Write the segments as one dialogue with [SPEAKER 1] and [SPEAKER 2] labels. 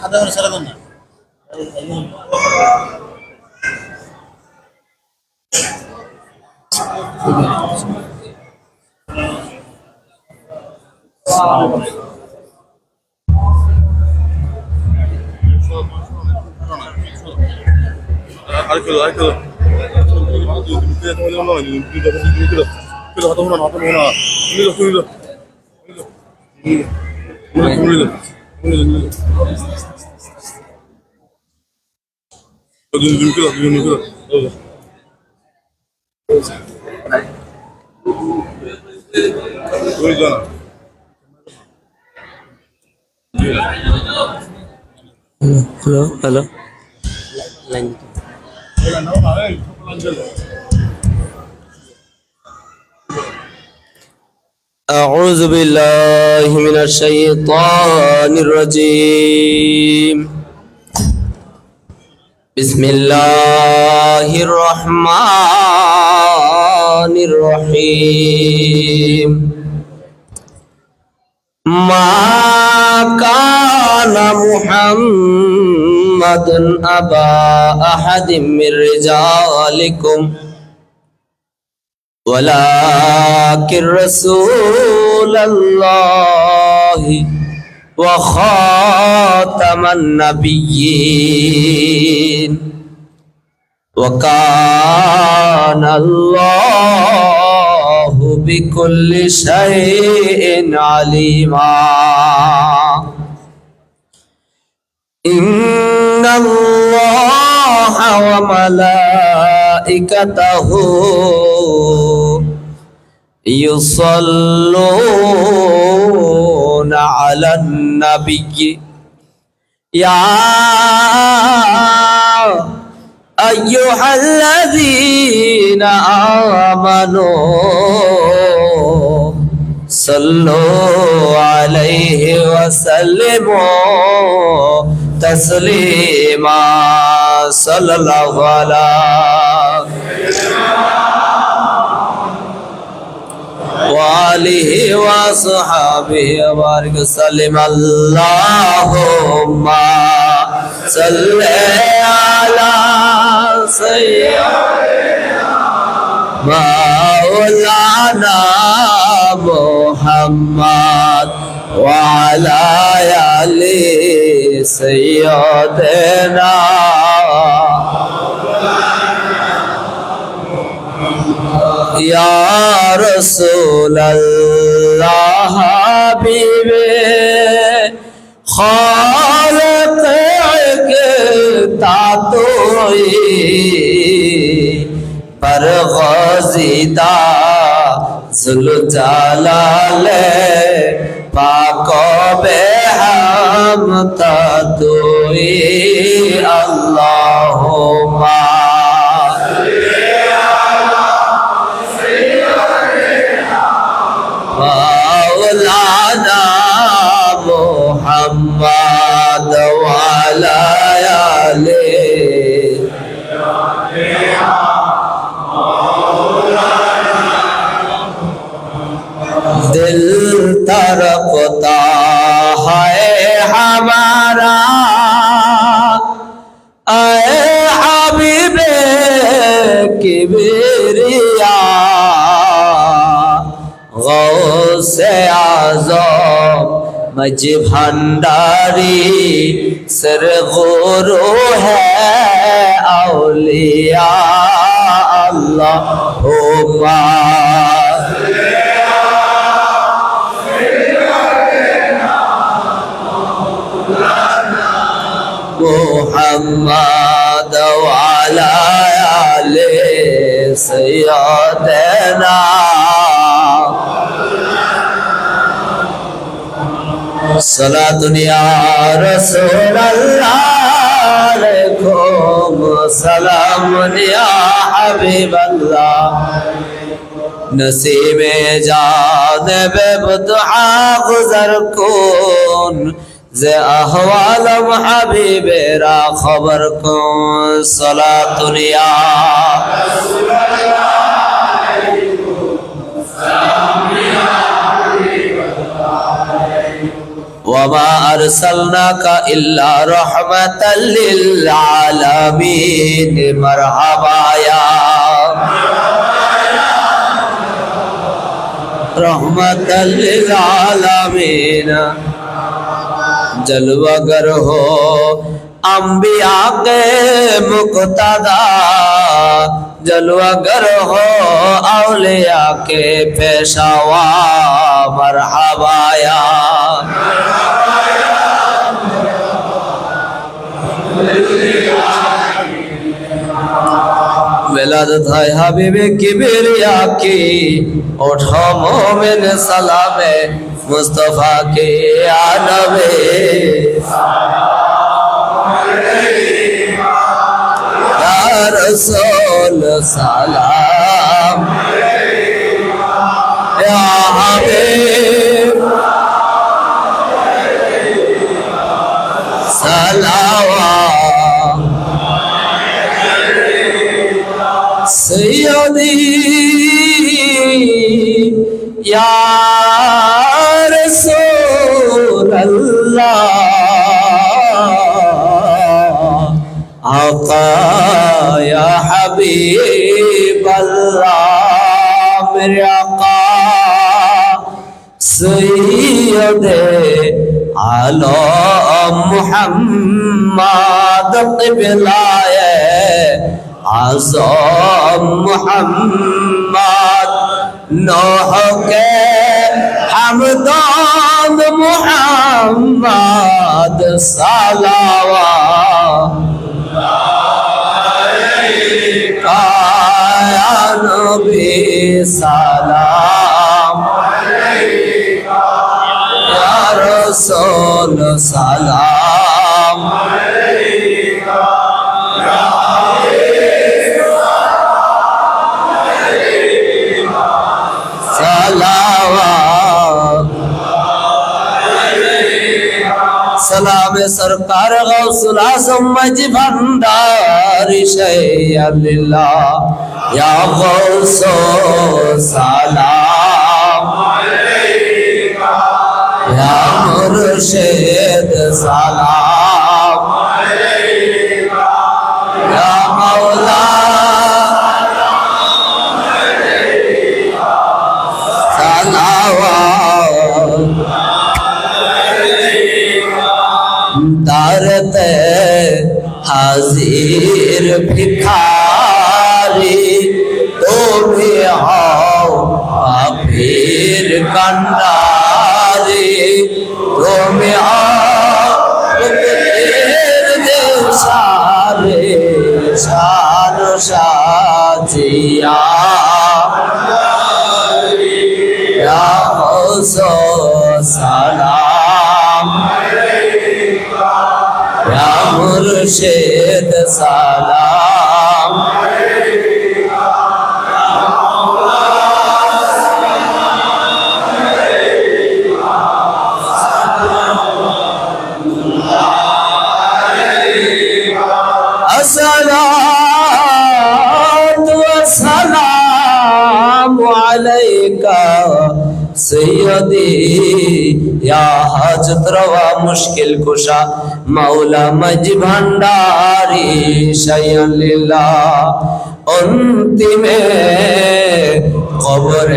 [SPEAKER 1] 하단으로 살아갔나? 알켜도 알켜도 그래도 하다 보나 하다 보나 그래도 하다 보나 kilo দুই kilo ওই জানা
[SPEAKER 2] হ্যালো হ্যালো أعوذ بالله من الشيطان الرجيم بسم الله الرحمن الرحيم ما كان محمد أبا أحد من رجالكم ولكن رسول الله وخاتم النبيين وكان الله بكل شيء عليما. إن الله وملائكته يصلون على النبي. يا أيها الذين آمنوا صلوا عليه وسلموا تسليما. صلى الله عليه وآله وصحبه وبارك وسلم. اللهم صل على سيدنا مولانا محمد وعلى آل سيدنا ইয়ার সোল্লাহ বিবে খালক তাতোই پر غزیدہ ذل جلال پاک بے ہم تدوئی اللہم ہوتا ہے ہمارا۔ اے حبیب کبریا، غوث اعظم مجبھنڈاری سر غورو ہے اولیاء، اللہ ہو محمد وعلى آل سيدنا. صلاة يا رسول الله عليكم. سلام يا حبيب الله. نصیب جانب بدعا گزر کن زي احوال محبيب را خبركم صلاة يا وما أرسلناك إلا رحمة للعالمين مرحبا يا رحمة للعالمين जलवागर हो अम्बिया के मुक्तदा जलवागर हो अलिया के पेशावा मरहबाया বেলাদ থাই হাবিবে কিবিরিয়া কি ওঠ মোমেন সালামে মুস্তফা কে আনবে রসোল সালা الرقى يا حبيب الله مرقى سيد على محمد قبلاي عظام محمد نوح کے حمدان محمد صلوات নবী সালাম। ইয়া রাসূল সালাম। সালাম সরকার গৌসুল আজম মাঝি ভান্ডারি শাইয়াল্লাহ ইয়া গৌস সালাম আলাইকা। ইয়া মুরশিদ সালাম। জিয়া সালাম। রামুর শেদ সালাম। حاجت روا مشکل کشا مولا مج بھنڈاری شیل اللہ انتم قبر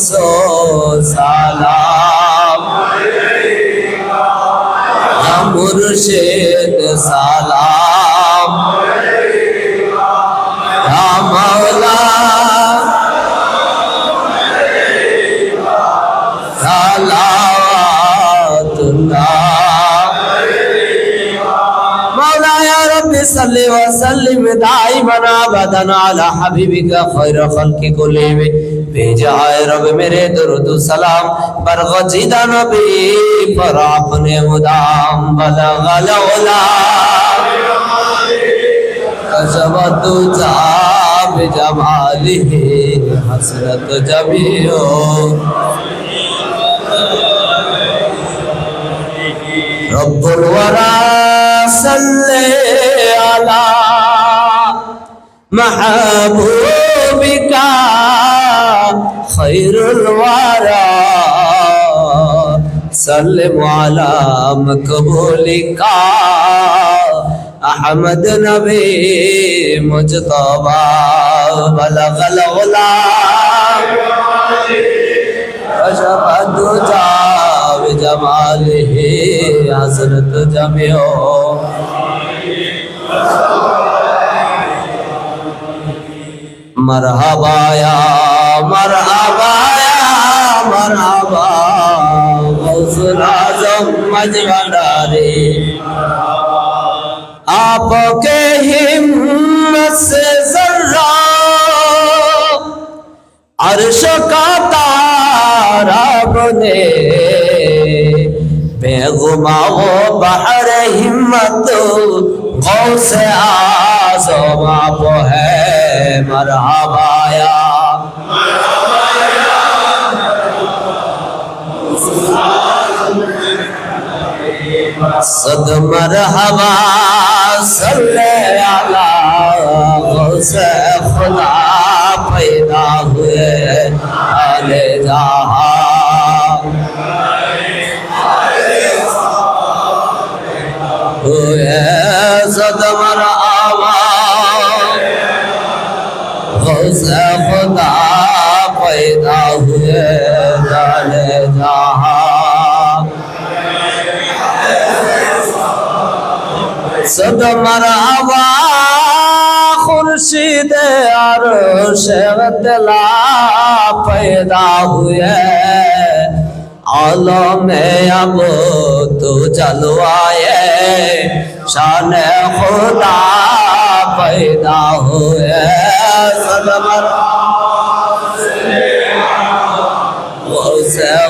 [SPEAKER 2] سو سلام مرشد سلام یا مولا سلام مولا یا رب صلی وسلم بنا بدنا علی حبیبک خیر भेजा है रब मेरे दुरुद सलाम पर गजीदा नबी पर आपने मुदाम बलगलौला कसबत जाब जमाली हसरत जबियो रब्बुल वरा सल्ले अला महबूबिका خير الورى سلم على مقبولك احمد نبي مجتبى بلغ الغلام كشف الدجى بجماله حسنت جميعه مرحبا يا আমার আবায় আমার আবা রাজম মজবাডারে आपके हिम्मत से जर्रा अर्श का तारा बने बेगुमाओ बहर हिम्मत गौ से आजम आप है मरहबाया صد مرحبا صلی علی غوث خدا پیدا ہوئے آل جہاں ہوئے صد مرحبا তোমার খুরশিদ আর সেবতলা पैदा हुए आलो में अब तो जलवाए शान खुदा पैदा हुए सदमर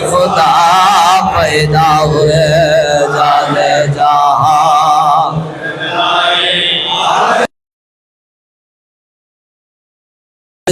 [SPEAKER 2] खुदा पैदा हुए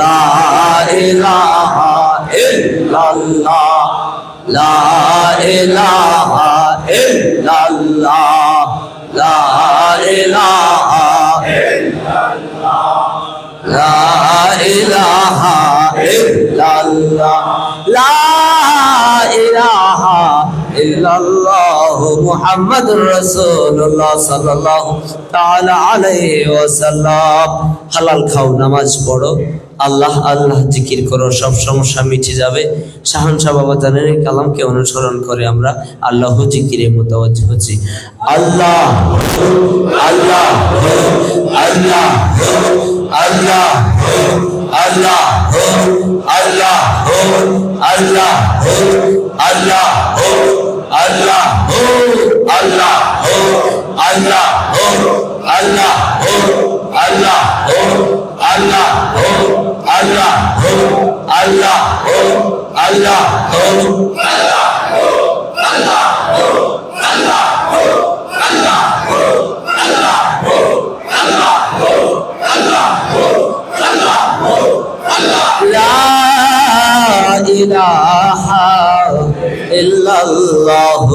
[SPEAKER 2] লা ইলাহা ইল্লাল্লাহ। লা ইলাহা ইল্লাল্লাহ। লা ইলাহা ইল্লাল্লাহ। লা ইলাহা ইল্লাল্লাহ লা ইলাহা ইল্লাল্লাহ মুহাম্মাদুর রাসূলুল্লাহ হালাল খাও, নামাজ পড়ো। আল্লাহ আল্লাহ জিকির করো, সব সমস্যা মিটে যাবে। শাহানশাহ বাবা জানের এই কালামকে অনুসরণ করে আমরা আল্লাহ জিকিরে মোতাবজ্জ হচ্ছি। আল্লাহ আল্লাহ আল্লাহ আল্লাহ আল্লাহ আল্লাহ আল্লাহ আল্লাহ আল্লাহ لا إله إلا الله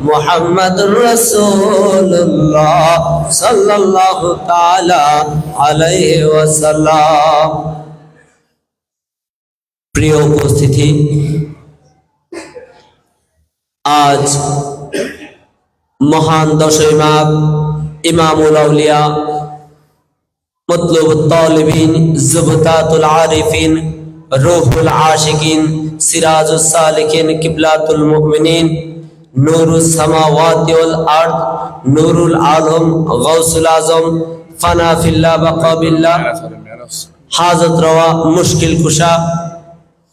[SPEAKER 2] محمد رسول الله صلى الله تعالى عليه وسلم প্রিয় উপস্থিতি আজ মহান দশই মাঘ ইমামুল আউলিয়া মতলুব তালিবিন জুবতাতুল আরিফিন রুহুল আশিকিন সিরাজুস সালিকিন কিবলাতুল মুমিনিন নূরুস সামাওয়াতি ওয়াল আরদ নূরুল আলম গাউসুল আজম ফানা ফিল্লাহ বাকা হাজত রওয়া মুশকিল কুশা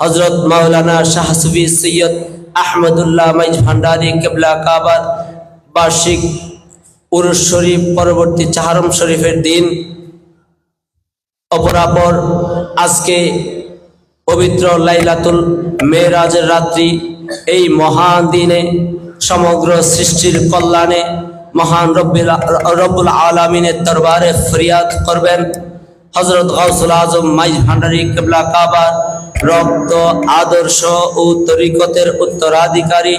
[SPEAKER 2] হজরত মাওলানা শাহ সুফি সৈয়দ আহমদুল্লাহ মাইজ ভান্ডারি কেবলা কাবার বার্ষিক উরুস শরীফ পরবর্তী চাহারম শরীফের দিন। অপরাপর আজকে পবিত্র লাইলাতুল মেরাজের রাত্রি, এই মহান দিনে সমগ্র সৃষ্টির কল্যাণে মহান রব্বিল রব্বুল আলমিনের দরবারে ফরিয়াদ করবেন। হজরত গাউসুল আজম মাইজ ভান্ডারি কেবলা কাবার রক্ত, আদর্শ ও তরিকতের উত্তরাধিকারী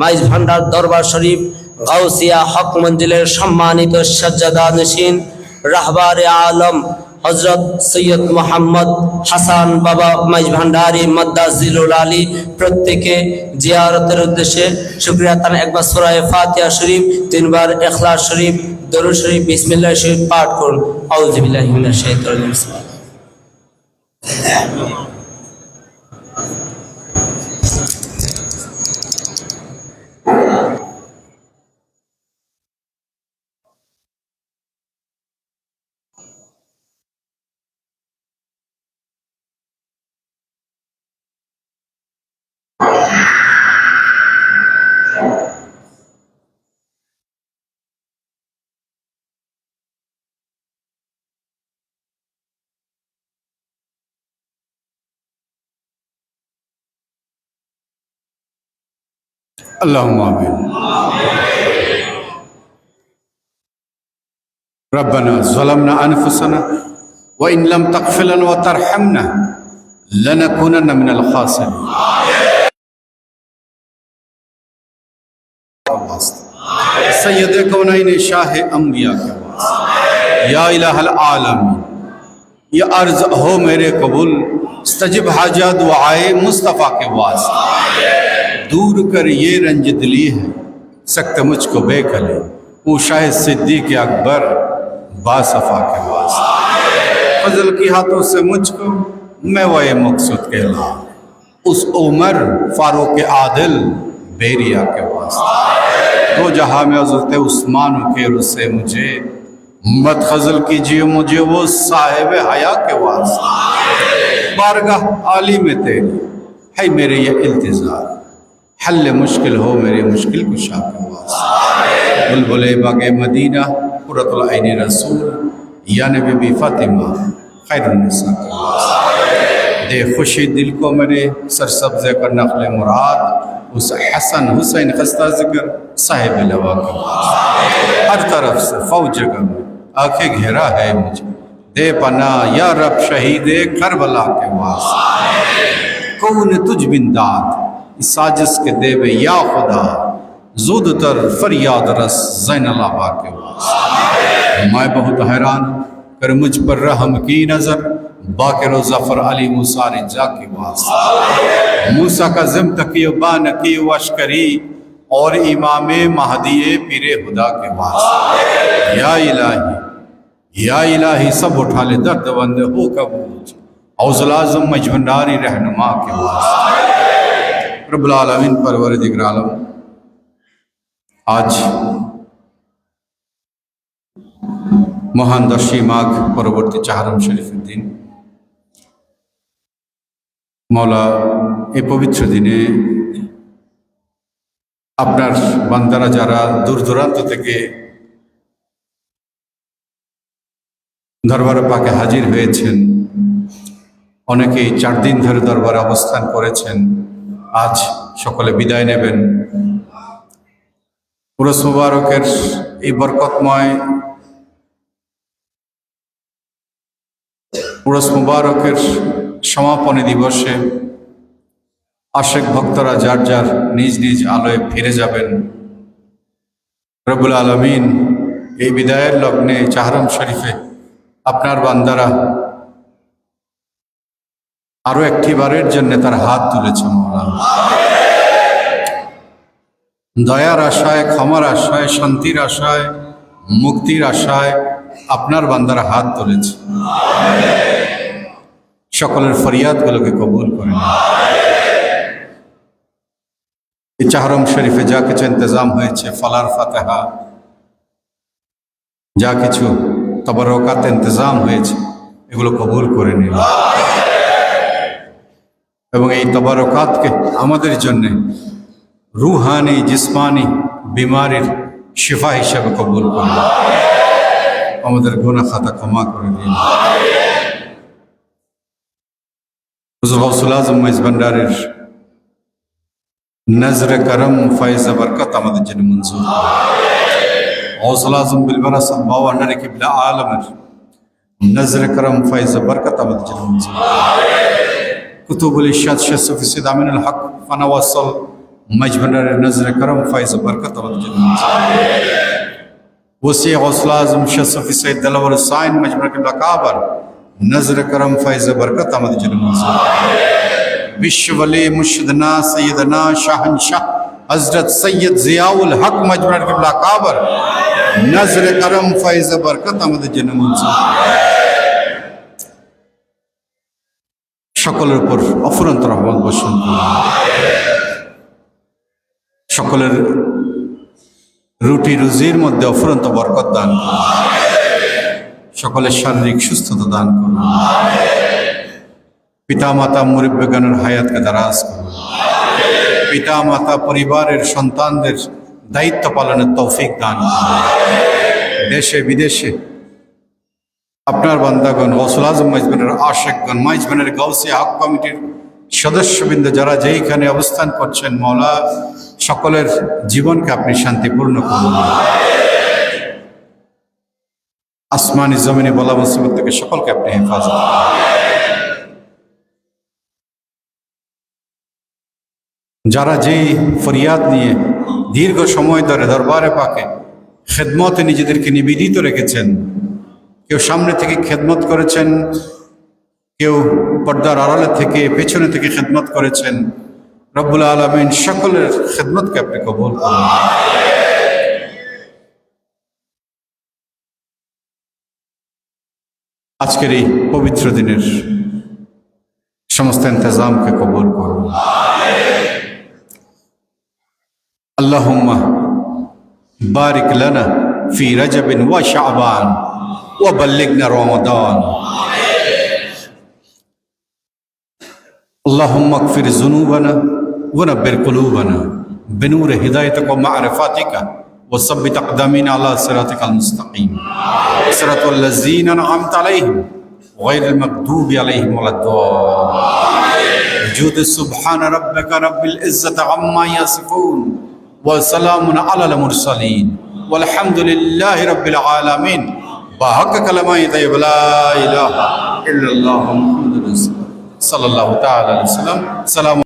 [SPEAKER 2] মাইজ ভান্ডার দরবার শরীফ গাউসিয়া হক মঞ্জিলের সম্মানিত সজ্জাদা নসীন রাহবারে আলম হজরত সৈয়দ মোহাম্মদ হাসান বাবা মাইজ ভান্ডারি মদ্দাজিলুল আলী প্রত্যেকে জিয়ারতের উদ্দেশ্যে শুক্রিয়া তান একবার সুরায় ফাতিহা শরীফ, তিনবার এখলাস শরীফ, দরুদ শরীফ, বিসমিল্লাহ শরীফ পাঠ করুন। আউযুবিল্লাহি
[SPEAKER 3] اللهم آمين ربنا ظلمنا أنفسنا وإن لم تغفر لنا وترحمنا لنكونن من الخاسرين سید کونین شاہ انبیاء کے واسطے۔ یا الہ العالمین، یہ عرض ہو میرے قبول، استجب حاجات دعائے مصطفیٰ کے واسطے۔ دور کر یہ رنج دلی ہے سخت مجھ کو بے کلے۔ وہ شاہ صدیق اکبر باصفا کے واسطے فضل کی ہاتھوں سے مجھ کو میں وہ مقصود کہلا اس عمر فاروق عادل بیریا کے واسطے دو جہاں میں حضرت عثمان کے رسے مجھے مت خزل کیجیے مجھے وہ صاحب حیا کے واسطے بارگاہ عالی میں تیری۔ ہے میرے یہ التظار۔ حل مشکل ہو، میرے مشکل کشا کے واسطے بلبل باغ مدینہ، قرۃ العین رسول، یا نبی بی فاطمہ، خیر النساء کے واسطے دے خوشی دل کو میرے سرسبز کر نقل مراد، اس حسن حسین خستہ ذکر صاحب لوا کے واسطے ہر طرف سے فوج جگہ میں آنکھیں گھیرا ہے مجھے۔ دے پناہ یا رب شہید کربلا کے واسطے کون تجھ بن داد ساجس کے دیوے یا خدا زود تر فریاد رس زین کے واسطے میں بہت حیران کر مجھ پر رحم کی نظر باقر و ظفر علی موسیٰ رجا کے واسطے موسیٰ کا ضم تکی و بانکی و اشکری اور امام مہدی پیر خدا کے واسطے یا الہی یا الہی سب اٹھا لے درد بند ہو قبول۔ اوزل اعظم مجبنڈاری رہنما کے রবুল আলমিন পরবর দিকর আলম আজ মহান দশী মাঘ পরবর্তী চাহারম শরীফের দিন। মৌলা এ পবিত্র দিনে আপনার বান্দারা যারা দূর দূরান্ত থেকে দরবার পাকে হাজির হয়েছেন, অনেকেই চার দিন ধরে দরবারে অবস্থান করেছেন। আজ সকলে বিদায় নেবেন। পুরস মুবারকের এই বরকতময় পুরস মুবারকের সমাপনী দিবসে আশেক ভক্তরা যার যার নিজ নিজ আলোয় ফিরে যাবেন। রবুল আলমিন এই বিদায়ের লগ্নে চাহরম শরীফে আপনার বান্দারা আরও একটি বারের জন্য তার হাত তুলেছে মৌলানা। দয়ার আশায়, ক্ষমার আশায়, শান্তির আশায়, মুক্তির আশায় আপনার বান্দার হাত তুলেছে। সকলের ফরিয়াদগুলোকে কবুল করেন চাহরম শরীফে যা কিছু ইন্তজাম হয়েছে, ফলার ফাতেহা, যা কিছু তবরকাত ইন্তজাম হয়েছে, এগুলো কবুল করে নিন। এবং এই তবারকাতকে আমাদের জন্য রুহানি, জিসমানি, বিমারির শিফা হিসাবে কবুল করুন। আমাদের গুনাহ খাতা ক্ষমা করে দিন। ভান্ডারের নজর করম ফয়েজ বরকত আমাদের জন্য মঞ্জুর গৌসুল আজম বিলবরা সাহ বাবা নারে কিবলা আলমের নজর করম ফয়েজ বরকত আমাদের জন্য মঞ্জুর كتب الإشاد شخص في سيد أمين الحق فأنا وصل مجبر نظر كرم فايز بركة طلب والجنة وسيع غسل أعظم شخص في سيد دلور السائن مجبر قبل كابر نظر کرم فايز بركة طلب جنم وشو مشدنا سيدنا شاہن شاہ حضرت سيد ضیاء الحق مجمر قبلہ کابر نظر کرم فیض برکت آمد جنم সকলের উপর অফুরন্ত রহমত করুন। সকলের রুটি রুজির মধ্যে অফুরন্ত বরকত দান করুন। সকলের শারীরিক সুস্থতা দান করুন। পিতা মাতা মুরব্বগানের হায়াতকে দারাজ করুন। পিতা মাতা পরিবারের সন্তানদের দায়িত্ব পালনের তৌফিক দান করুন। দেশে, বিদেশে আপনার বান্দাগণ গৌসুল আজম মাইজবানের আশেকগণ, মাইজবানের গাউসিয়া হক কমিটির সদস্যবৃন্দ যারা যেইখানে অবস্থান করছেন মৌলা সকলের জীবনকে আপনি শান্তিপূর্ণ করুন আসমানি জমিনে বলা মুসিবত থেকে সকলকে আপনি হেফাজত। যারা যেই ফরিয়াদ নিয়ে দীর্ঘ সময় ধরে দরবারে পাকে, খেদমতে নিজেদেরকে নিবেদিত রেখেছেন কেউ সামনে থেকে খেদমত করেছেন, কেউ পর্দার আড়ালে থেকে পেছনে থেকে খেদমত করেছেন। রব্বুল আলমিন সকলের খেদমতকে আপনি কবল আজকের এই পবিত্র দিনের সমস্ত ইন্তজামকে কবল করুন। আল্লাহ বারিক লানা ফি রাজাবিন ওয়া শাবান। وبلغنا رمضان. اللهم اغفر ذنوبنا ونبر قلوبنا بنور هدايتك ومعرفاتك وثبت أقدامنا على صراطك المستقيم. صراط الذين أنعمت عليهم غير المغضوب عليهم ولا الضالين. جود سبحان ربك رب العزة عما يصفون وسلام على المرسلين والحمد لله رب العالمين. بحق کلمہ طیب لا الہ إلا اللہ محمد رسول صلی اللہ تعالی علیہ وسلم. سلام